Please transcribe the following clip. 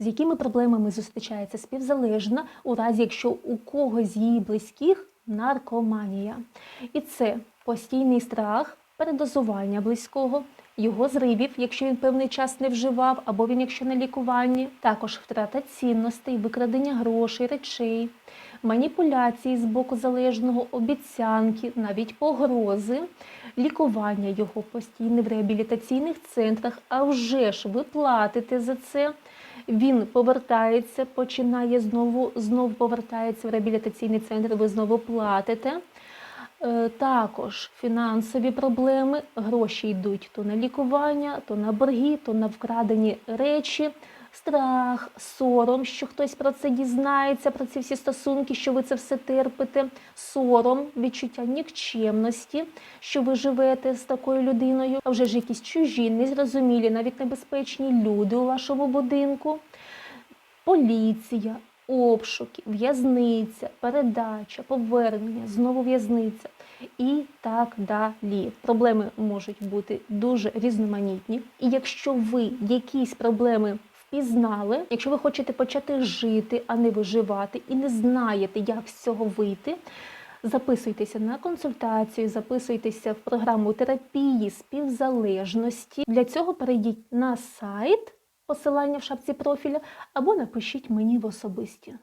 З якими проблемами зустрічається співзалежна у разі, якщо у когось з її близьких наркоманія. І це постійний страх, передозування близького, його зривів, якщо він певний час не вживав, або він, якщо на лікуванні, також втрата цінностей, викрадення грошей, речей, маніпуляції з боку залежного, обіцянки, навіть погрози, лікування його постійне в реабілітаційних центрах, а вже ж ви платите за це. Він повертається, починає знову, знову повертається в реабілітаційний центр, ви знову платите. Е, Також фінансові проблеми, гроші йдуть то на лікування, то на борги, то на вкрадені речі, страх, сором, що хтось про це дізнається, про ці всі стосунки, що ви це все терпите, сором, відчуття нікчемності, що ви живете з такою людиною, а вже ж якісь чужі, незрозумілі, навіть небезпечні люди у вашому будинку, поліція, обшуки, в'язниця, передача, повернення, знову в'язниця і так далі. Проблеми можуть бути дуже різноманітні. І якщо ви якісь проблеми впізнали, якщо ви хочете почати жити, а не виживати, і не знаєте, як з цього вийти. Записуйтеся на консультацію, записуйтеся в програму терапії співзалежності. Для цього перейдіть на сайт, посилання в шапці профіля, або напишіть мені в особисті.